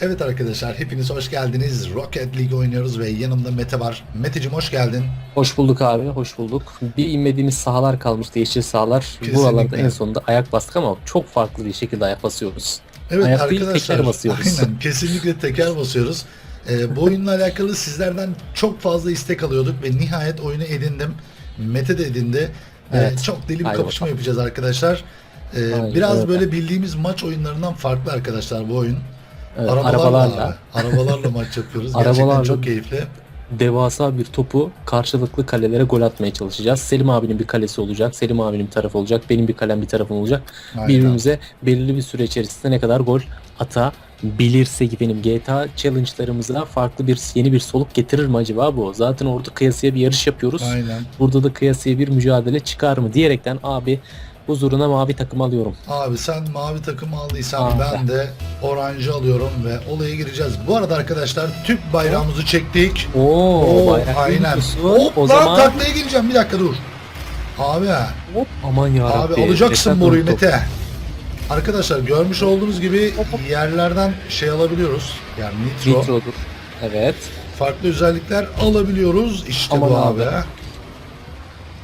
Evet arkadaşlar hepiniz hoş geldiniz. Rocket League oynuyoruz ve yanımda Mete var. Meteciğim hoş geldin. Hoş bulduk abi, hoş bulduk. Bir inmediğimiz sahalar kalmıştı, yeşil sahalar. Kesinlikle. Buralarda en sonunda ayak bastık ama çok farklı bir şekilde ayak basıyoruz. Evet Ayak değil, arkadaşlar. teker basıyoruz. Aynen kesinlikle teker basıyoruz. Ee, bu oyunla alakalı sizlerden çok fazla istek alıyorduk ve nihayet oyunu edindim. Mete de edindi. Ve Evet. çok deli bir Haydi kapışma bakalım. yapacağız arkadaşlar. Ee, Aynen biraz öyle. böyle bildiğimiz maç oyunlarından farklı arkadaşlar bu oyun. Evet, Arabalarla, arabalarla arabalarla maç yapıyoruz. Gerçekten Arabalarla- çok keyifli. devasa bir topu karşılıklı kalelere gol atmaya çalışacağız. Selim abinin bir kalesi olacak, Selim abinin bir tarafı olacak, benim bir kalem bir tarafım olacak. Aynen. Birbirimize belirli bir süre içerisinde ne kadar gol atabilirsek benim GTA challenge'larımıza farklı bir yeni bir soluk getirir mi acaba bu? Zaten orada kıyasıya bir yarış yapıyoruz. Aynen. Burada da kıyasıya bir mücadele çıkar mı diyerekten abi huzuruna mavi takım alıyorum. Abi sen mavi takım aldıysan Aa, ben de orancı alıyorum ve olaya gireceğiz. Bu arada arkadaşlar Türk bayrağımızı çektik. Oo, Oo, bayrak aynen. Hop O lan zaman taklaya gireceğim bir dakika dur. Abi hop aman ya abi alacaksın boruyu Mete. Arkadaşlar görmüş olduğunuz gibi yerlerden şey alabiliyoruz. Yani nitro. Nitro'dur. Evet. Farklı özellikler alabiliyoruz. İşte Aman bu abi. abi.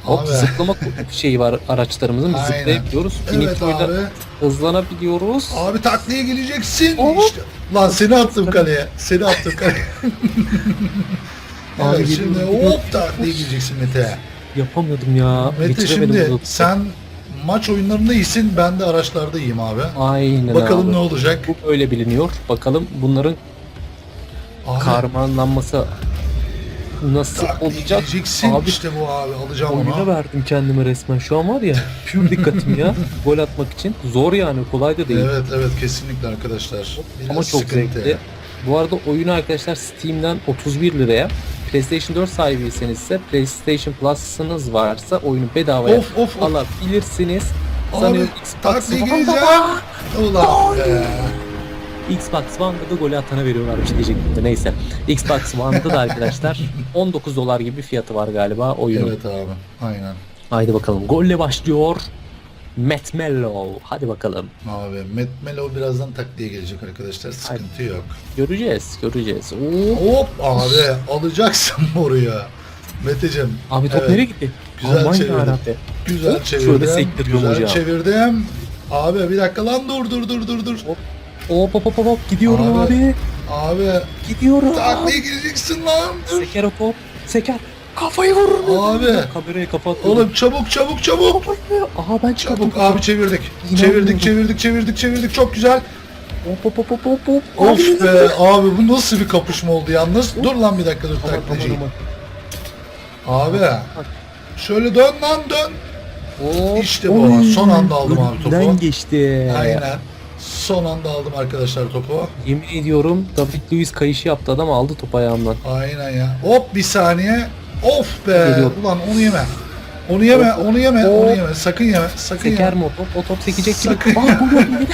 Hop Abi. zıplama şeyi var araçlarımızın. Biz Aynen. zıplayabiliyoruz. Evet abi. hızlanabiliyoruz. Abi taklaya geleceksin. Hop. İşte. Lan seni attım kaleye. Seni attım kaleye. Abi evet şimdi hop taklaya geleceksin Mete. Yapamıyordum ya. Mete şimdi sen maç oyunlarında iyisin ben de araçlarda iyiyim abi. Aynen Bakalım abi. ne olacak. Bu öyle biliniyor. Bakalım bunların Abi, karmanlanması nasıl taklaya olacak? Abi işte bu abi alacağım Oyuna onu. verdim kendime resmen. Şu an var ya pür dikkatim ya. Gol atmak için. Zor yani kolay da değil. Evet evet kesinlikle arkadaşlar. Biraz Ama çok sıkıntı. zevkli. Bu arada oyunu arkadaşlar Steam'den 31 liraya PlayStation 4 sahibiyseniz ise PlayStation Plus'ınız varsa oyunu bedavaya Of of of. alabilirsiniz. Abi Sanıyorum Xbox taklaya One'da geleceğim. Ulan be. Xbox One'da da golü atana veriyorlarmış diyecektim de neyse. Xbox One'da da arkadaşlar 19 dolar gibi bir fiyatı var galiba oyunun. Evet abi aynen. Haydi bakalım. Golle başlıyor. Matt Mello. Hadi bakalım. Abi Matt Melo birazdan takliye gelecek arkadaşlar. Sıkıntı yok. Göreceğiz, göreceğiz. Oo. Hop abi alacaksın oraya. Meteciğim. Abi top evet, nereye gitti? Güzel Aman çevirdin. yarabbim. Güzel Hop, çevirdim. şöyle sektiriyorum güzel hocam. çevirdim. Abi bir dakika lan dur dur dur dur dur. Hop hop hop hop gidiyorum Abi. abi. Abi Gidiyorum. takliye gireceksin lan. Dur. Seker o top. Seker. Kafayı vurur. Abi. Kamerayı kapat. Oğlum çabuk çabuk çabuk. Aha ben çıkardım. Çabuk abi çevirdik. İnanmıyorum. Çevirdik çevirdik çevirdik çevirdik çok güzel. Hop hop hop hop hop hop. Of be abi bu nasıl bir kapışma oldu yalnız. Dur lan bir dakika dur Aman aman taklacıyım. aman. Abi şöyle dön lan dön. Hop. İşte bu. Oy. Son anda aldım abi topu. Önünden geçti. Aynen. Son anda aldım arkadaşlar topu. Yemin ediyorum David Luiz kayışı yaptı adam aldı topu ayağımdan. Aynen ya. Hop bir saniye. Of be. Geliyor. Ulan onu yeme. Onu yeme, Hop. onu yeme, Hop. onu yeme. Sakın yeme, sakın Seker yeme. mi o top? O top sekecek gibi. Sakın. Yine.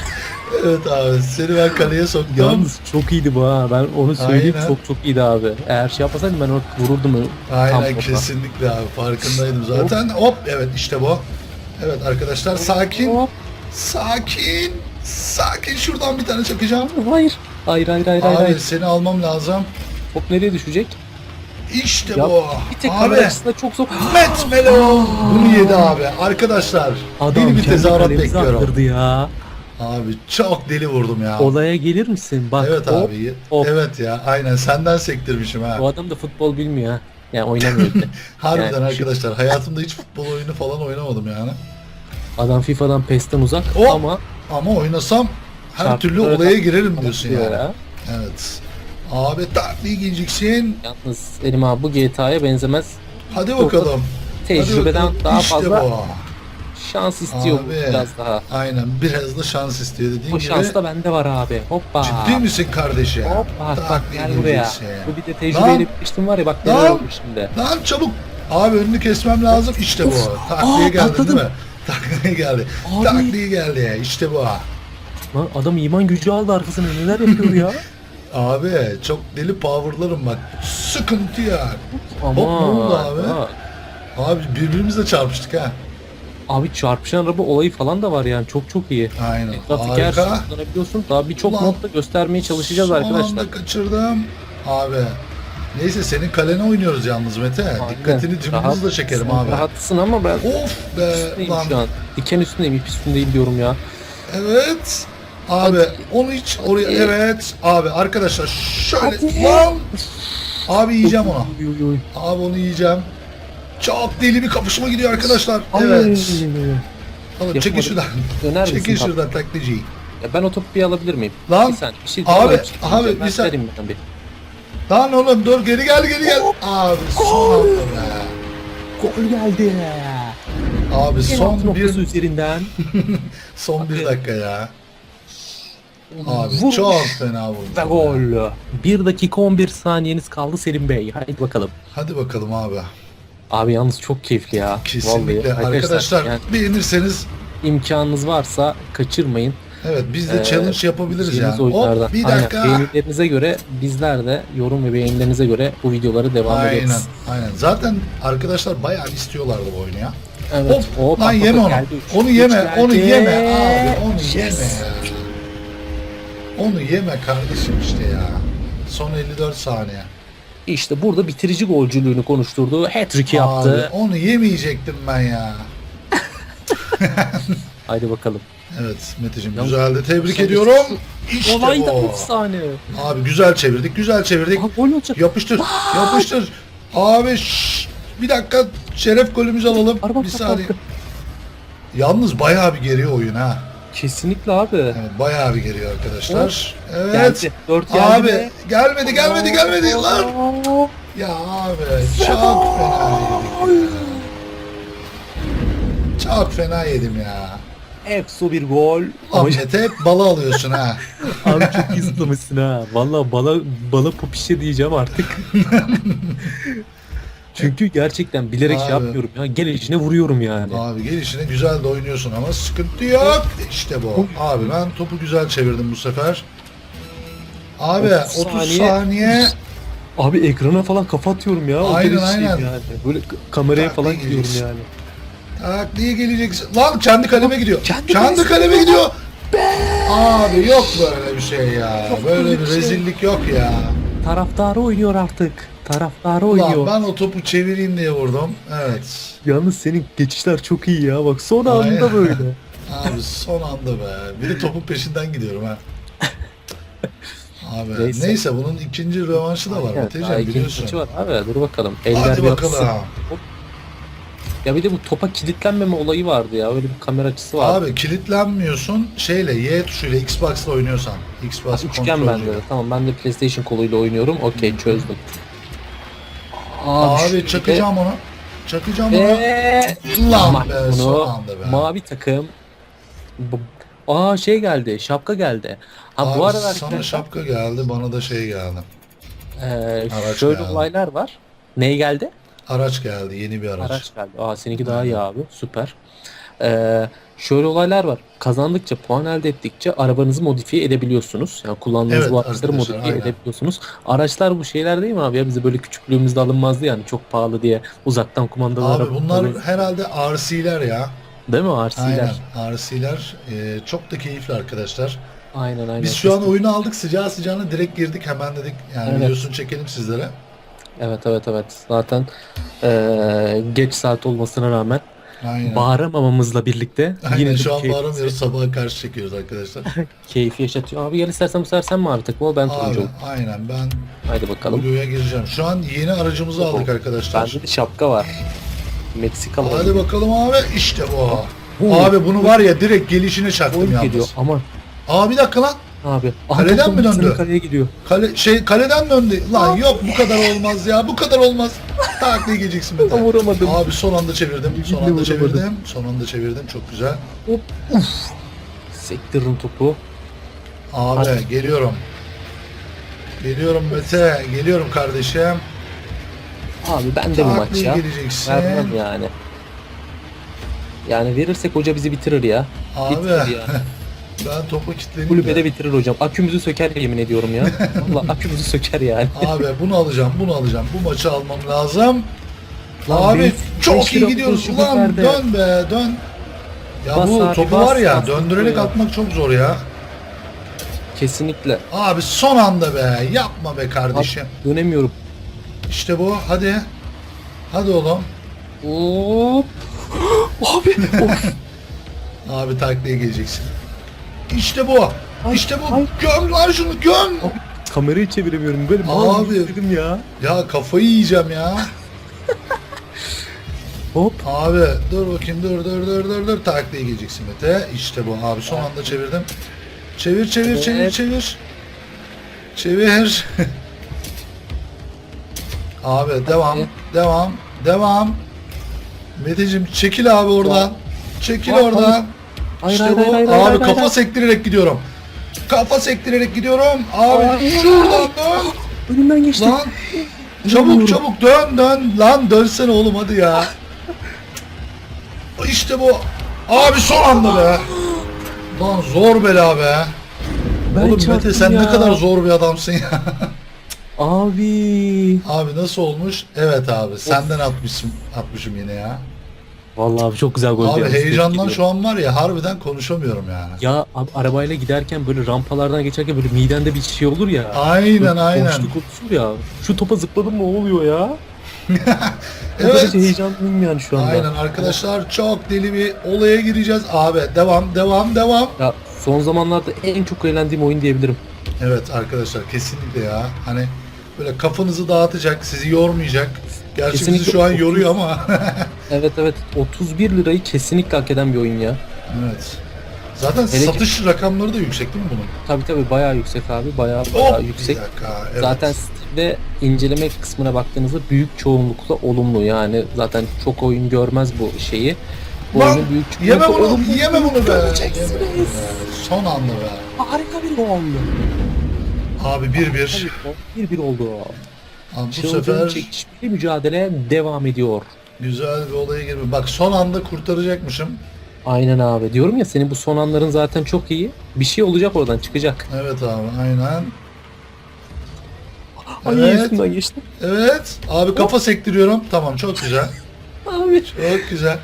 Evet abi, seni ben kaleye soktum. Yalnız çok iyiydi bu ha. Ben onu söyleyeyim Aynen. çok çok iyiydi abi. Eğer şey yapmasaydım ben orada vururdum. Aynen Tam topa. kesinlikle abi. Farkındaydım zaten. Hop evet işte bu. Evet arkadaşlar sakin. Hop. Sakin. Sakin. Şuradan bir tane çakacağım. Hayır. Hayır hayır hayır. Abi hayır. seni almam lazım. Top nereye düşecek? İşte Ya, bu. Bir tek abi. kamera açısında çok zor. Met Melo. Bunu yedi abi. Arkadaşlar. Yeni bir kendi tezahürat kalemizi bekliyorum. attırdı ya. Abi çok deli vurdum ya. Olaya gelir misin? Bak evet hop, abi. hop. Evet ya. Aynen senden sektirmişim ha. Bu adam da futbol bilmiyor ha. Yani oynamıyor bile. Harbiden yani şu- arkadaşlar. Hayatımda hiç futbol oyunu falan oynamadım yani. Adam FIFA'dan PES'ten uzak Hop. ama Ama oynasam her Şartları türlü olaya girerim diyorsun diyor yani. ya. Evet. Abi takliye geleceksin. Yalnız Selim abi bu GTA'ya benzemez. Hadi bakalım. Hadi Tecrübeden bakalım. daha İşte fazla bu. şans istiyor bu Abi. biraz daha. Aynen biraz da şans istiyor dediğin O gibi. şans da bende var abi. Hoppa. Ciddi misin kardeşim? Hop bak bak gel buraya. Bu bir de tecrübeyle bitmiştim var ya bak neler oldu şimdi. Lan çabuk. Abi önünü kesmem lazım. İşte bu. Takliye Aa, geldi değil mi? Takliye geldi. Abi. Takliye geldi ya. İşte bu. Lan adam iman gücü aldı arkasına neler yapıyor ya. Abi çok deli powerlarım bak. Sıkıntı ya. Ama ne oldu abi? ha. Abi birbirimizle çarpıştık ha. Abi çarpışan araba olayı falan da var yani çok çok iyi. Aynen. Etraftaki her şeyi kullanabiliyorsun. Daha birçok modda göstermeye çalışacağız Son arkadaşlar. anda kaçırdım. Abi. Neyse senin kalene oynuyoruz yalnız Mete. Aynen. Dikkatini Rahat- hızla çekerim abi. Rahatsın ama ben Of be üstündeyim lan. şu an. Diken üstündeyim, ip üstündeyim diyorum ya. Evet. Abi Hadi. onu hiç oraya Hadi. evet. Abi arkadaşlar şöyle Hadi. lan. Abi yiyeceğim uy. Abi onu yiyeceğim. Çok deli bir kapışma gidiyor arkadaşlar. Evet. çekil Yapamadım. şuradan. Döner misin? Tatlım? şuradan taklacıyı. Ya ben o topu bir alabilir miyim? Lan Bir saniye. Bir şey abi, abi, bir saniye. vereyim ben bir. Lan oğlum dur geri gel geri gel. Abi son anda be. Gol geldi. Abi Son son noktası bir üzerinden. son bir dakika ya. Abi Vuruş çok fena vurdu. Ve gol. 1 dakika 11 saniyeniz kaldı Selim Bey. Hadi bakalım. Hadi bakalım abi. Abi yalnız çok keyifli ya. Kesinlikle. Vallahi. Arkadaşlar yani beğenirseniz imkanınız varsa kaçırmayın. Evet biz de Ee, challenge yapabiliriz Yediğiniz yani. Hop bir Aynen. dakika. Beğenilerinize göre bizler de yorum ve beğenilerinize göre bu videoları devam Aynen, ederiz. aynen. Zaten arkadaşlar bayağı istiyorlardı bu oyunu ya. Evet. Hop, hop, lan yeme onu. geldi üç. Onu yeme, geldi. onu yeme abi, onu Yes. yeme ya. Onu yeme kardeşim işte ya. Son 54 saniye. İşte burada bitirici golcülüğünü konuşturdu. Hat-trick yaptı. Onu yemeyecektim ben ya. Haydi bakalım. Evet Meteciğim Ya- güzeldi. Tebrik Sen- ediyorum. İşte Olay da bu. efsane. Abi güzel çevirdik, güzel çevirdik. Aha, gol olacak. Yapıştır, yapıştır. Abi şşş, bir dakika şeref golümüzü alalım. Araba bir saniye. Yalnız bayağı bir geriyor oyun ha. Kesinlikle abi. Evet, bayağı bir geriyor arkadaşlar. Evet. Geldi. 4 geldi. Abi mi? gelmedi gelmedi gelmedi lan. Ya abi çok fena yedik ya. Çok fena yedim ya. Efso bir gol. Ahmet'e hep bala alıyorsun ha. abi çok iyi zıplamışsın ha. Valla bala, bala popişe diyeceğim artık. Çünkü gerçekten bilerek Abi. şey yapmıyorum ya. Gelişine vuruyorum yani. Abi gelişine güzel de oynuyorsun ama sıkıntı yok. İşte bu. Abi ben topu güzel çevirdim bu sefer. Abi 30 30 saniye. saniye. Abi ekrana falan kafa atıyorum ya. O Aynen, derece aynen. Yani. Böyle kameraya Tak falan geleceksin. yani. Tak diye geleceksin. Lan kendi kaleme gidiyor. Kendi Kendi, kaleme gidiyor. Abi yok böyle bir şey ya. Yok Böyle bir şey. rezillik yok ya. Taraftarı oynuyor artık. Taraftarı Ulan oynuyor. ben o topu çevireyim diye vurdum. Evet. Yalnız senin geçişler çok iyi ya. Bak son anda Aynen. böyle. Abi son anda be. Bir de topun peşinden gidiyorum ha. Abi Neyse. neyse, bunun ikinci rövanşı da var ikinci biliyorsun. var abi dur bakalım. Eller Hadi bakalım. atsın. Ya bir de bu topa kilitlenmeme olayı vardı ya. Öyle bir kamera açısı vardı. Abi kilitlenmiyorsun şeyle Y tuşuyla Xbox'la oynuyorsan. Xbox Üçgen kontrolcüyle. bende. Tamam ben de PlayStation koluyla oynuyorum. Okey çözdüm. Abi şöyle- çakacağım onu. Çakacağım onu. Ve Lan be bunu son anda be. mavi takım. Bu- Aa şey geldi. Şapka geldi. Ha Abi bu arada sana arkadaşlar şapka geldi bana da şey geldi. e, Araç şöyle geldi. olaylar var. Ney geldi? Araç geldi yeni bir araç. Araç geldi. Aa seninki daha iyi abi. Süper. Ee, şöyle olaylar var. Kazandıkça, puan elde ettikçe arabanızı modifiye edebiliyorsunuz. Yani kullandığınız Evet bu araçları arkadaşlar, modifiye aynen. edebiliyorsunuz. Araçlar bu şeyler değil mi abi ya? Bize böyle küçüklüğümüzde alınmazdı yani çok pahalı diye uzaktan kumandalı Abi araba bunlar alıyoruz. herhalde RC'ler ya. değil mi RC'ler? Aynen RC'ler. Ee, çok da keyifli arkadaşlar. Aynen aynen. Biz şu an oyunu aldık sıcağı sıcağına direkt girdik hemen dedik. Yani Evet. videosunu çekelim sizlere. Evet evet evet. Zaten eee, geç saat olmasına rağmen Aynen. bağıramamamızla birlikte Aynen yine şu an bağıramıyoruz sabaha karşı çekiyoruz arkadaşlar. keyfi yaşatıyor. Abi gel istersen bu sefer sen mavi takım ol ben turuncu Abi ol. aynen ben Haydi bakalım. Blue'ya gireceğim. Şu an yeni aracımızı aldık arkadaşlar. Bende de şapka var. Meksikalı. Hadi bakalım abi işte bu. Abi bunu var ya direkt gelişine çaktım Gol yalnız. geliyor. Aman Aa bir dakika lan. Abi. Kaleden mi döndü? Kaleye gidiyor. Kale, şey kaleden döndü. Lan yok bu kadar olmaz ya. Bu kadar olmaz. Tak diye geleceksin bir Ama vuramadım. Abi son anda çevirdim. Son anda vuramadım. çevirdim. Son anda çevirdim. Çok güzel. Sektiririm topu. Abi Hadi. geliyorum. Geliyorum Mete. Geliyorum kardeşim. Abi ben de bu Tak maç diye ya. geleceksin. Vermem yani. Yani verirsek hoca bizi bitirir ya. Abi Bitirir yani. ben topu kilitledim. Kulübede de. bitirir hocam. Akümüzü söker yemin ediyorum ya. Valla akümüzü söker yani. Abi bunu alacağım. Bunu alacağım. Bu maçı almam lazım. Lan Abi beş- çok iyi gidiyoruz. kuruşu Lan nerede? dön be dön. Ya Bas bu abi, topu bas, var ya bas, döndürerek ya. atmak çok zor ya. Kesinlikle. Abi son anda be yapma be kardeşim. Dönemiyorum. İşte bu hadi. Hadi oğlum. Hop. Abi. of. Abi taklaya geleceksin. İşte bu. Ay, işte bu. ay. Göm lan şunu göm. Kamerayı çeviremiyorum. Böyle Abi. dedim ya. Ya kafayı yiyeceğim ya. Hop. Abi dur bakayım dur dur dur dur dur taklaya geleceksin Mete. İşte bu abi son anda çevirdim. Çevir çevir çevir Evet. çevir. Çevir. abi devam Hadi. devam devam. Meteciğim çekil abi oradan. Çekil oradan. Hayır, işte hayır, bu. hayır, hayır, abi hayır, kafa hayır. sektirerek gidiyorum. Kafa sektirerek gidiyorum. Abi Hayır. şuradan dön. Önümden geçti. Lan çabuk çabuk dön dön lan dönsene oğlum hadi ya. İşte bu. Abi son anda be. Lan zor bela be. Ben oğlum Mete sen ya. ne kadar zor bir adamsın ya. Abi. abi nasıl olmuş? Evet abi senden atmışım atmışım yine ya. Vallahi abi çok güzel gol. Abi geldi. heyecandan şu an var ya harbiden konuşamıyorum yani. Ya abi, arabayla giderken böyle rampalardan geçerken böyle midende bir şey olur ya. Aynen Böyle aynen. Boşluk oluşur ya. Şu topa zıpladım ne oluyor ya? Evet. heyecanlıyım yani şu anda. Aynen arkadaşlar çok deli bir olaya gireceğiz. Abi devam devam devam. Ya son zamanlarda en çok eğlendiğim oyun diyebilirim. Evet arkadaşlar kesinlikle ya. Hani böyle kafanızı dağıtacak, sizi yormayacak. Gerçi bizi Kesinlikle şu an yoruyor ama. Evet evet 31 lirayı kesinlikle hak eden bir oyun ya. evet. Zaten Hele ki- satış rakamları da yüksek değil mi bunun? Tabi tabi bayağı yüksek abi bayağı bayağı Hop, yüksek. Bir dakika. Evet. Zaten Steam'de inceleme kısmına baktığınızda büyük çoğunlukla olumlu yani zaten çok oyun görmez bu şeyi. Bu Lan, büyük Yeme bunu, olumlu yeme bunu be. göreceksiniz. Yeme. Son anda be. Harika bir gol. Abi 1-1. Bir bir oldu. Abi bu Çılgın sefer çekişmeli mücadele devam ediyor. güzel bir olaya girme. Bak son anda kurtaracakmışım. Aynen abi. Diyorum ya senin bu son anların zaten çok iyi. Bir şey olacak oradan çıkacak. Evet abi aynen. Ay Evet. üstünden geçtim. Evet. Abi kafa sektiriyorum. Tamam çok güzel. Abi. Çok güzel.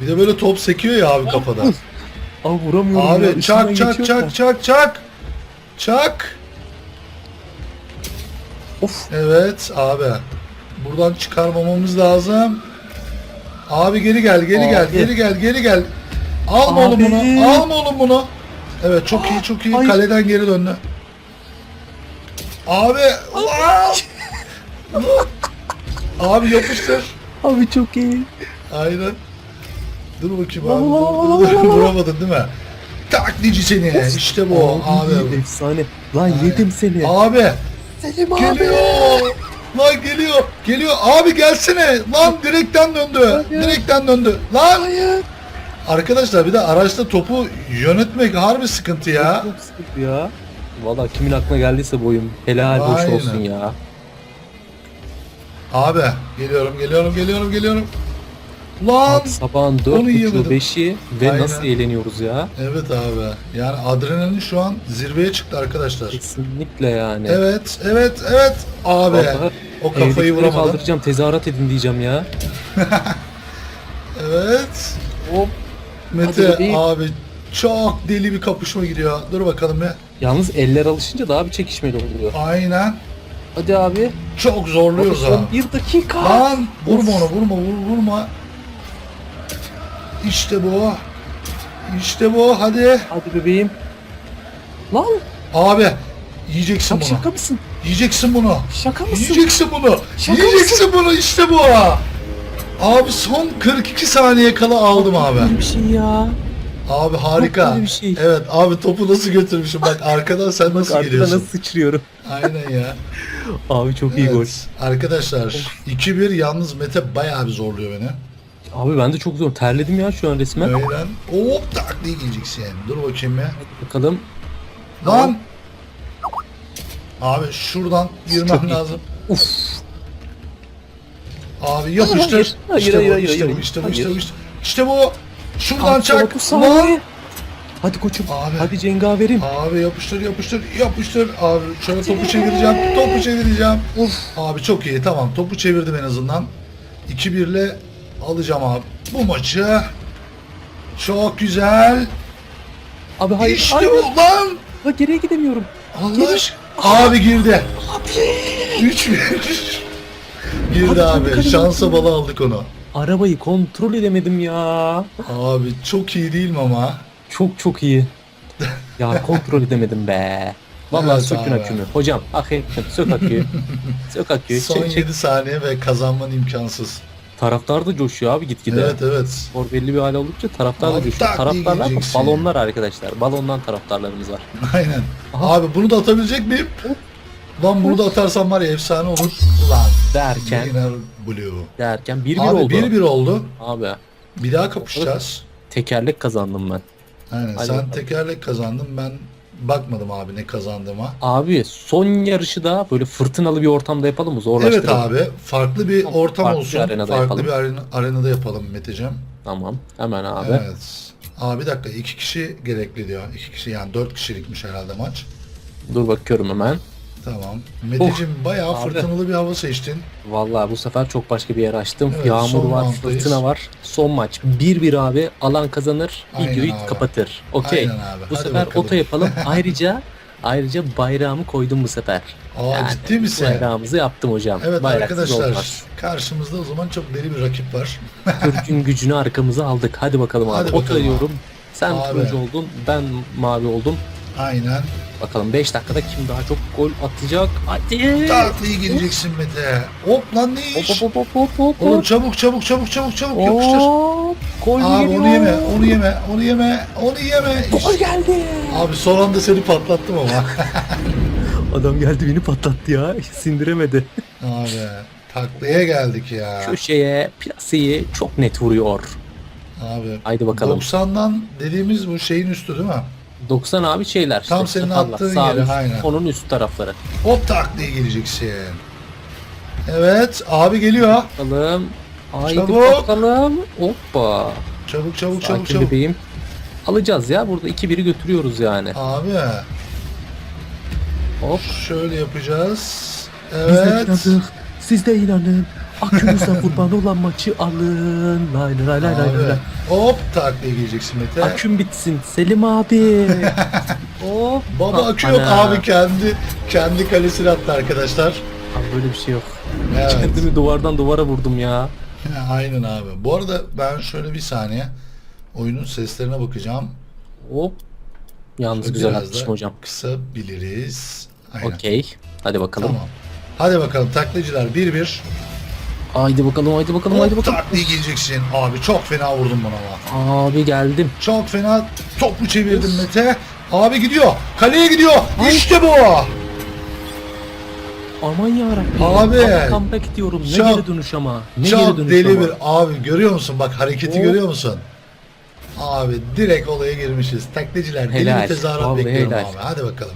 Bir de böyle top sekiyor ya abi kafada. Abi vuramıyorum ya. Abi üstünden çak çak geçiyor da. çak çak çak. Çak. Of. Evet abi. Buradan çıkarmamamız lazım. Abi geri gel, geri gel, Abi. geri gel, geri gel. Alma oğlum Abi. bunu, alma oğlum bunu. Evet çok iyi, çok iyi. Ay. Kaleden geri döndü. Abi, abi yapıştır. Abi çok iyi. Aynen. Dur bakayım abi. Dur, dur, dur. Vuramadın değil mi? Taklici seni. İşte bu abi. Efsane. Lan yedim seni. Abi Selim abi. geliyor. Lan geliyor. Geliyor. Abi gelsene. Lan direkten döndü. Hayır. Direkten döndü. Lan. Hayır. Arkadaşlar bir de araçta topu yönetmek harbi sıkıntı ya. Çok sıkıntı ya. Valla kimin aklına geldiyse bu oyun helal hoş Aynen. olsun ya. Abi geliyorum geliyorum geliyorum geliyorum. Lan. Sabahın onu yiyemedim. 4.30'u 5'i ve Aynen. nasıl eğleniyoruz ya. Evet abi. Yani adrenalin şu an zirveye çıktı arkadaşlar. Kesinlikle yani. Evet, evet, evet. Abi. Vallahi O kafayı Evdekileri kaldıracağım tezahürat edin diyeceğim ya. Evet. Hop. Mete Hadi bebeğim. abi çok deli bir kapışma gidiyor. Dur bakalım ya. Yalnız eller alışınca daha bir çekişmeli oluyor. Aynen. Hadi abi. Çok zorluyoruz Son abi. bir dakika. Lan vurma onu vurma vur, vurma. İşte bu. İşte bu hadi. Hadi bebeğim. Lan Abi yiyeceksin şaka, bunu. şaka mısın? Yiyeceksin bunu. Şaka mısın? Yiyeceksin bunu. Şaka Yiyeceksin bunu işte bu. Abi son 42 saniye kala aldım abi. Böyle bir şey ya. Abi harika. Çok iyi bir şey. Evet abi topu nasıl götürmüşüm bak arkadan sen nasıl Arkada geliyorsun. nasıl sıçrıyorum. Aynen ya. Abi çok iyi Evet, gol. Arkadaşlar 2-1 yalnız Mete bayağı bir zorluyor beni. Abi ben de çok zor. Terledim ya şu an resmen. Öğlen. Hop tak diye geleceksin yani. Dur bakayım ya. Bakalım. Lan. Abi şuradan girmem Çok iyi. lazım. Uf. Abi yapıştır. Hayır, işte hayır, bu, hayır, işte hayır. bu, işte bu, işte bu, işte İşte bu. Şuradan Abi, çak. Lan. Hadi koçum. Abi. Hadi cengaverim. Abi yapıştır yapıştır yapıştır. Abi şöyle topu çevireceğim. Topu çevireceğim. Uf. Abi çok iyi tamam topu çevirdim en azından. 2-1 ile alacağım abi bu maçı. Çok güzel. Abi hayır. işte hayır. bu lan. Ha, geriye gidemiyorum. Allah Geri-. Abi girdi. 3 Girdi Abi, abi. Şansa bala aldık onu. Arabayı kontrol edemedim ya. Abi çok iyi değil mi ama? Çok çok iyi. Ya kontrol edemedim be. Vallahi Evet sökün abi. akümü. Hocam ettin. Sök aküyü. Sök aküyü. Son Çek, çek. 7 saniye ve kazanman imkansız. Taraftar da coşuyor abi gitgide. Evet evet. Spor belli bir hale oldukça taraftar da Abi coşuyor. Taraftarlar mı? Balonlar arkadaşlar. Balondan taraftarlarımız var. Aynen. Aha. Abi bunu da atabilecek miyim? Lan bunu da atarsam var ya efsane olur. Lan. Derken Winner Blue. derken 1-1 Abi oldu. 1-1 oldu. Abi Bir daha kapışacağız. tekerlek kazandım ben. Aynen. Hadi Sen bakalım. tekerlek kazandın. Ben bakmadım abi ne kazandığıma. Abi son yarışı da böyle fırtınalı bir ortamda yapalım mı? Zorlaştıralım. Evet abi. Farklı bir Tamam, ortam farklı bir olsun. arenada farklı yapalım. bir arena, arenada yapalım Meteciğim. Tamam. Hemen abi. Evet. Abi bir dakika iki kişi gerekli diyor. İki kişi yani dört kişilikmiş herhalde maç. Dur bakıyorum hemen. Tamam. Meteciğim bayağı Oh, Abi. fırtınalı bir hava seçtin. Vallahi bu sefer çok başka bir yer açtım. Evet, Yağmur var, rounddayız. fırtına var. Son maç. 1-1 abi. Alan kazanır. Aynen Videoyu abi. kapatır. Okey. Aynen abi. Bu Hadi sefer bakalım. oto yapalım. ayrıca ayrıca bayrağımı koydum bu sefer. Aa ciddi misin? Bayrağımızı yaptım hocam. Evet Bayraksız arkadaşlar olmaz. karşımızda o zaman çok deli bir rakip var. Türk'ün gücünü arkamıza aldık. Hadi bakalım abi. Hadi Oto bakalım. Sen Abi. turuncu oldun. Ben mavi oldum. Aynen. Bakalım 5 dakikada kim daha çok gol atacak? Hadi. Tatlı iyi geleceksin Mete. Hop lan ne Hop iş? hop hop hop hop Oğlum hop. çabuk çabuk çabuk çabuk çabuk yapıştır. Hop. Gol Abi geliyor. onu yeme, onu yeme, onu yeme, onu yeme. Gol geldi. Abi son anda seni patlattım ama. Adam geldi beni patlattı ya. Sindiremedi. Abi taklaya geldik ya. Köşeye plaseyi çok net vuruyor. Abi Haydi bakalım. 90'dan dediğimiz bu şeyin üstü değil mi? 90 abi şeyler. Tam işte, senin attığın sağ üst, aynen. Onun üst tarafları. Hop taklaya geleceksin. Evet abi geliyor. Bakalım. Haydi Çabuk. bakalım. Hoppa. Çabuk çabuk çabuk Sakin çabuk. bebeğim. Alacağız ya. Burada 2-1'i götürüyoruz yani. Abi Hop. şöyle yapacağız. Biz de Evet. inandık. Siz de inanın. Akünüzden kurban olan maçı alın. Lay lay lay lay lay. Hop taklaya geleceksin Mete. Aküm bitsin Selim abi. Hop. Baba akü yok ana. abi kendi kendi kalesine attı arkadaşlar. Abi böyle bir şey yok. Evet. Kendimi duvardan duvara vurdum ya. Aynen abi. Bu arada ben şöyle bir saniye oyunun seslerine bakacağım. Hop. Yalnız Şöyle güzel biraz atmışım hocam. Kısa biliriz. Aynen. Okey. Hadi bakalım. Tamam. Hadi bakalım taklacılar 1-1. Haydi bakalım haydi bakalım haydi bakalım. taklaya geleceksin. Abi çok fena vurdum buna ama. Abi geldim. Çok fena topu çevirdim Mete. Abi gidiyor. Kaleye gidiyor. Ay. İşte bu. Aman yarabbim. Abi. comeback diyorum. Ne Çok- geri dönüş ama. Ne geri Çok dönüş deli ama. bir abi görüyor musun bak hareketi Hop. görüyor musun? Abi direkt olaya girmişiz. Taklacılar deli Helal, bir tezahürat vallahi bekliyorum helal. abi. Hadi bakalım.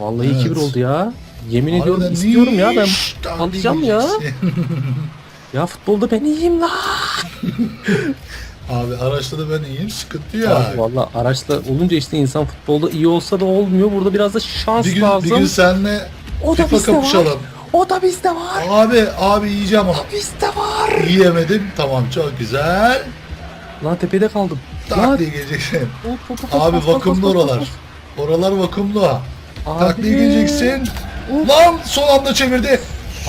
Vallahi Evet. 2-1 oldu ya. Yemin ediyorum Harbiden istiyorum ya ben. niş ya. Ya futbolda ben iyiyim la. abi araçta da ben iyiyim sıkıntı ya. Abi Valla araçla olunca işte insan futbolda iyi olsa da olmuyor. Burada biraz da şans bir gün, lazım. bir gün senle o da FIFA bizde var. kapışalım. O da bizde var. Abi abi yiyeceğim onu. Bizde var. Yiyemedim. Tamam çok güzel. Lan tepede kaldım. Lan. Taklaya geleceksin. Abi vakumlu oralar. Oralar vakumlu. Abi. Taklaya geleceksin. Of. Lan son anda çevirdi.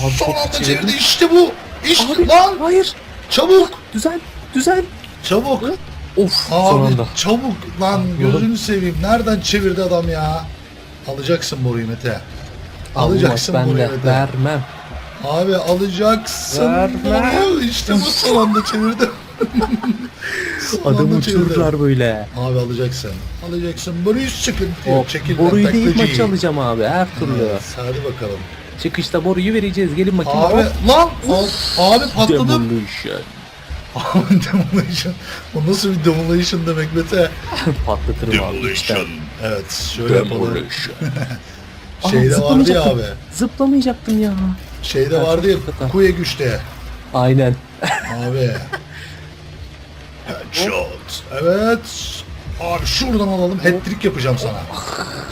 Abi son anda çevirdim. çevirdi. İşte bu. İşte Abi lan. hayır. Çabuk. Düzen. Düzen. Çabuk. Of son Abi anda. çabuk lan gözünü seveyim. Nereden çevirdi adam ya? Alacaksın boruyu Mete. Alacaksın ben boruyu de Mete. vermem. Abi alacaksın Vermem. boruyu. İşte bu son anda çevirdi. Anda çevirdi. uçururlar böyle. Abi alacaksın. Alacaksın. Boruyu sıkıntı yok. Hop, Çekil boruyu değil taklacı. maçı alacağım abi her türlü. Evet, hadi bakalım. Çıkışta boruyu vereceğiz. Gelin bakayım. Abi lan al- abi patladım. Demolition. Abi demolition. O nasıl bir demolition demek Mete? Patlatırım abi işte. Evet şöyle yapalım. Demolition. Şeyde vardı ya abi. Zıplamayacaktım ya. Şeyde vardı ya. Kuye güçte. Aynen. Abi. Headshot. Evet. Abi şuradan alalım. Hat-trick yapacağım sana.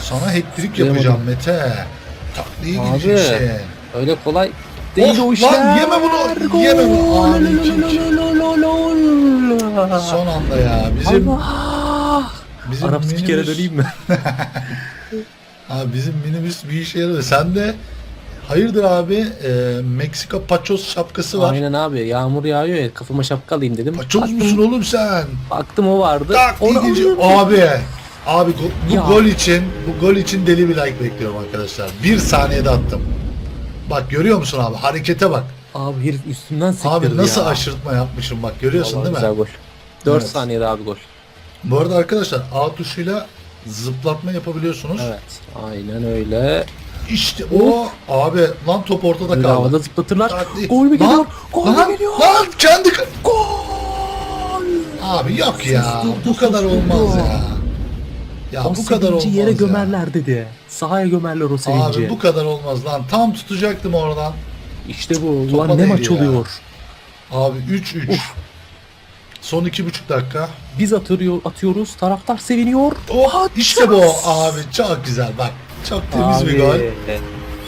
Sana hat-trick yapacağım Mete. Taklaya Abi. gideceksin. Öyle kolay değil Of, o lan işler. yeme bunu, Gol. yeme bunu. Abi. Son anda ya. Bizim Allah. bizim Arap minibüs- döneyim mi? Abi bizim minibüs bir işe yarıyor. Sen de hayırdır abi e, Meksika paçoz şapkası var. Aynen abi yağmur yağıyor ya kafama şapka alayım dedim. Paçoz Baktım- musun oğlum sen? Baktım o vardı. Tak Onu alıyorum. Abi abi bu Ya. gol için bu gol için deli bir like bekliyorum arkadaşlar. Bir saniyede attım. Bak görüyor musun abi? Harekete bak. Abi herif üstümden sektirdi Abi nasıl ya. aşırtma yapmışım bak görüyorsun Vallahi değil mi? Güzel gol. 4 Evet. saniyede abi gol. Bu arada arkadaşlar A tuşuyla zıplatma yapabiliyorsunuz. Evet. Aynen öyle. İşte o abi lan top ortada kaldı. havada zıplatırlar. Hadi. Gol mü geliyor? Gol lan, mü geliyor? Lan kendi Gol! Abi yok ya. Susturdu, Bu kadar olmaz ya. Ya O bu kadar olmaz yere ya. gömerler dedi. Sahaya gömerler o sevinci. Abi bu kadar olmaz lan. Tam tutacaktım oradan. İşte bu. Topa Ulan ne maç ya. oluyor. Abi 3-3. Uf. Son iki buçuk dakika. Biz atıyor, atıyoruz. Taraftar seviniyor. Oh işte bu abi. Çok güzel bak. Çok temiz bir gol.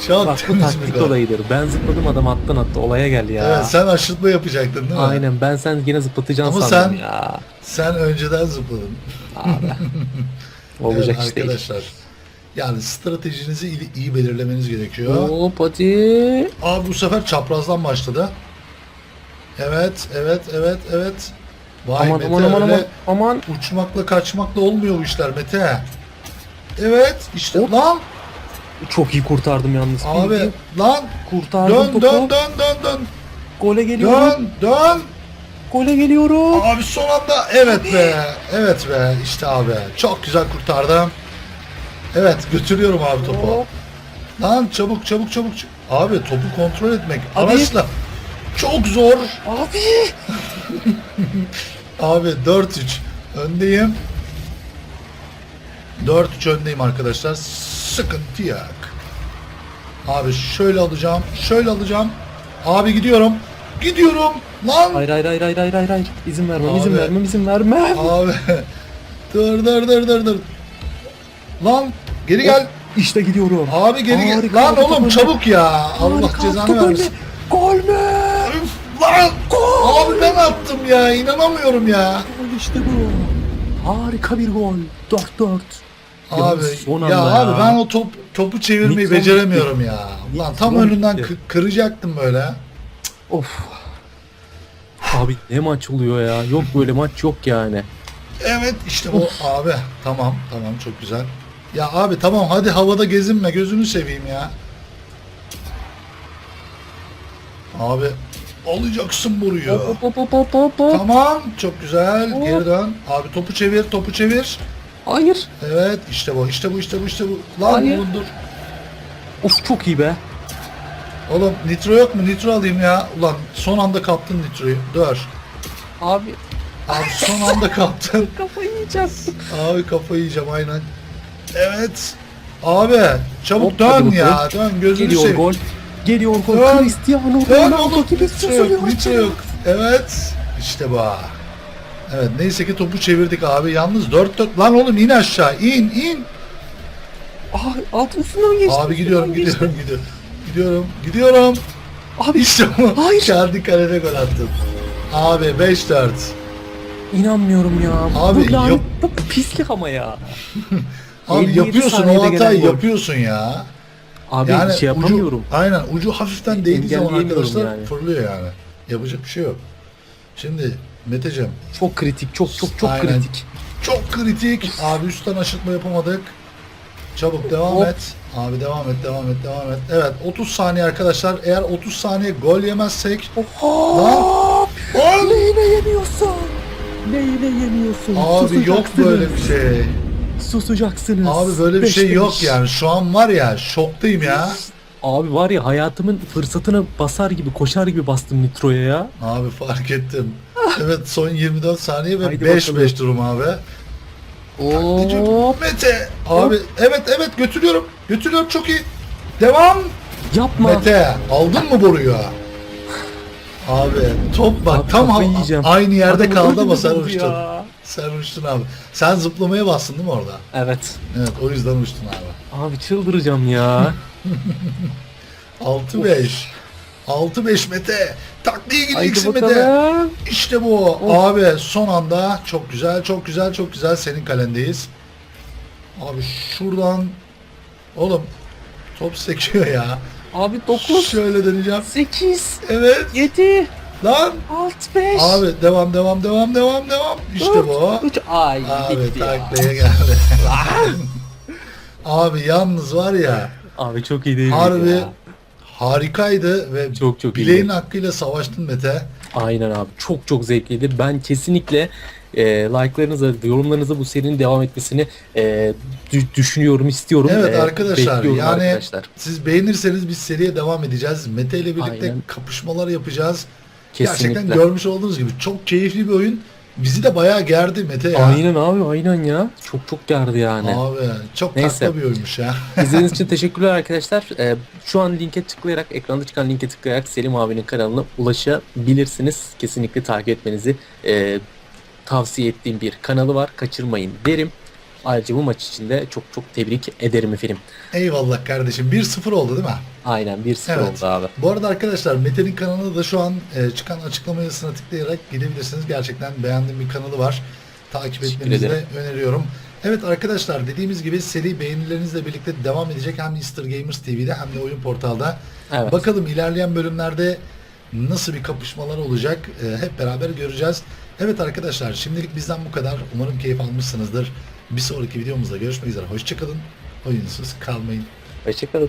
Çok Bak bu temiz bir taktik gol. olayıdır. Ben zıpladım adam attın attı. Olaya gel ya. Evet sen aşırtma yapacaktın değil mi? Aynen ben sen yine zıplatacaksın Ama sandım sen- ya. Sen önceden zıpladın. Abi. Olacak evet, iş değil. arkadaşlar. Yani stratejinizi iyi, iyi belirlemeniz gerekiyor. Hop hadi. Abi bu sefer çaprazdan başladı. Evet, evet, evet, evet. Vay Aman Mete aman aman öyle aman. Aman. uçmakla kaçmakla olmuyor bu işler Mete. Evet, işte Hop. lan Çok iyi kurtardım yalnız. abi Bildiğin lan kurtardım dön topu. dön dön dön dön Gole geliyorum. dön dön. Gole geliyorum. Abi son anda evet be. Evet be işte abi. Çok güzel kurtardım. Evet götürüyorum abi topu. Hop. Lan çabuk çabuk çabuk. Abi topu kontrol etmek Hadi. araçla çok zor. Abi. Abi 4-3 öndeyim. 4-3 öndeyim arkadaşlar. Sıkıntı yok. Abi şöyle alacağım. Şöyle alacağım. Abi gidiyorum. Gidiyorum. Lan. Hayır hayır hayır hayır hayır hayır. hayır. İzin vermem izin Abi. vermem izin vermem. Abi. dur dur dur dur dur. Lan geri gel. İşte gidiyorum. Abi geri gel. Harika, Lan harika, oğlum harika. çabuk ya. Allah Harika, cezanı vermesin. Gol mü? Üf, Lan. Abi ben attım ya. inanamıyorum ya. Gol işte bu. Harika bir gol. 4-4. Abi son ya, abi ya. ben o top topu çevirmeyi Nixon beceremiyorum ya. Lan tam Nixon önünden gitti. kı- kıracaktım böyle. Of. Abi ne maç oluyor ya? Yok böyle maç yok yani. Evet işte o abi. Tamam tamam çok güzel. Ya abi tamam hadi havada gezinme gözünü seveyim ya. Abi alacaksın buraya. Hop hop hop hop hop. Tamam çok güzel. Hop. Geri dön. Abi topu çevir topu çevir. Hayır. Evet işte bu işte bu işte bu işte bu. Lan Hayır. oğlum dur. Of çok iyi be. Oğlum nitro yok mu? Nitro alayım ya. Ulan son anda kaptın nitroyu. Dur. Abi Abi son anda kaptın. kafayı yiyeceğim. Abi kafayı yiyeceğim aynen. Evet. Abi çabuk Hop, dön hadi ya. Dön gözünü Geliyor seveyim. gol. Geliyor gol. Dön. Cristiano Dön Ronaldo oğlum. gibi Nitro yok. süzülüyor. Nitro yok. Evet. İşte bu. Evet neyse ki topu çevirdik abi. Yalnız 4 4 lan oğlum in aşağı. in in. Aa, alt üstünden geçti. Abi gidiyorum üstünden geçti. gidiyorum gidiyorum. Gidiyorum. Gidiyorum. Abi İşte bu. Hayır. Kendi kalede gol attın. Abi 5-4. inanmıyorum ya. Abi, bu yap- bu pislik ama ya. Abi 57 yapıyorsun o hatayı yapıyorsun ya. Abi yani şey yapamıyorum. Ucu, aynen ucu hafiften değdiği zaman arkadaşlar yani. fırlıyor yani. Yapacak bir şey yok. Şimdi Meteciğim Çok kritik. Çok çok çok Aynen. kritik. çok kritik. Abi üstten aşırtma yapamadık. Çabuk devam Hop. et. Abi devam et devam et devam et. Evet 30 saniye arkadaşlar. Eğer 30 saniye gol yemezsek Oha! Lan! Lan! Neyle yemiyorsun? Neyle yemiyorsun? Abi yok böyle bir şey. Susacaksınız. Abi böyle bir Beş şey yok demiş. yani. Şu an var ya şoktayım ya. Abi var ya hayatımın fırsatını basar gibi koşar gibi bastım Nitro'ya ya. Abi fark ettim. Evet son 24 saniye ve Haydi 5-5 durum abi. Hop. Mete. Abi evet evet götürüyorum. Götürüyorum çok iyi. Devam. Yapma. Mete aldın mı boruyu? Abi top bak Abi tam kafayı ha- yiyeceğim. aynı yerde Adamın kaldı ama sen uçtun. ya. Sen uçtun abi. Sen zıplamaya bastın değil mi orada? Evet. Evet o yüzden uçtun abi. Abi çıldıracağım ya. 6-5. 6-5 Mete. Haydi gideceksin Mete. bakalım. İşte bu. Abi son anda çok güzel çok güzel çok güzel senin kalendeyiz. Abi şuradan oğlum top sekiyor ya. Abi 9, Şöyle deneyeceğim. 8, Evet. 7, Lan. 6, 5. Abi devam devam devam devam devam. İşte bu. 3, ay Abi bitti ya. taklaya geldi. Abi yalnız var ya Abi çok iyi değil miydi harbi ya? Harikaydı ve Çok çok bileğin iyiydi. hakkıyla savaştın Mete. Aynen abi çok çok zevkliydi. Ben kesinlikle e, like'larınızı, yorumlarınızı bu serinin devam etmesini e, dü- düşünüyorum, istiyorum. Evet E, arkadaşlar yani arkadaşlar. siz beğenirseniz biz seriye devam edeceğiz. Mete ile birlikte Aynen. kapışmalar yapacağız. Kesinlikle. Gerçekten görmüş olduğunuz gibi çok keyifli bir oyun. Bizi de bayağı gerdi Mete ya. Aynen abi aynen ya. Çok çok gerdi yani. Abi çok Neyse. tatlı bir oyunmuş ya. İzlediğiniz için teşekkürler arkadaşlar. Ee, şu an linke tıklayarak, ekranda çıkan linke tıklayarak Selim abinin kanalına ulaşabilirsiniz. Kesinlikle takip etmenizi e, tavsiye ettiğim bir kanalı var. Kaçırmayın derim. Ayrıca bu maç için de çok çok tebrik ederim efendim. Eyvallah kardeşim. 1-0 oldu değil mi? Aynen 1-0 Evet. oldu abi. Bu arada arkadaşlar Mete'nin kanalına da şu an e, çıkan açıklama yazısına tıklayarak gidebilirsiniz. Gerçekten beğendiğim bir kanalı var. Takip etmenizi de öneriyorum. Evet arkadaşlar dediğimiz gibi seri beğenilerinizle birlikte devam edecek hem Easter Gamers TV'de hem de oyun portalda. Evet. Bakalım ilerleyen bölümlerde nasıl bir kapışmalar olacak e, hep beraber göreceğiz. Evet arkadaşlar şimdilik bizden bu kadar. Umarım keyif almışsınızdır. Bir sonraki videomuzda görüşmek üzere. Hoşçakalın. Oyunsuz kalmayın. Hoşçakalın.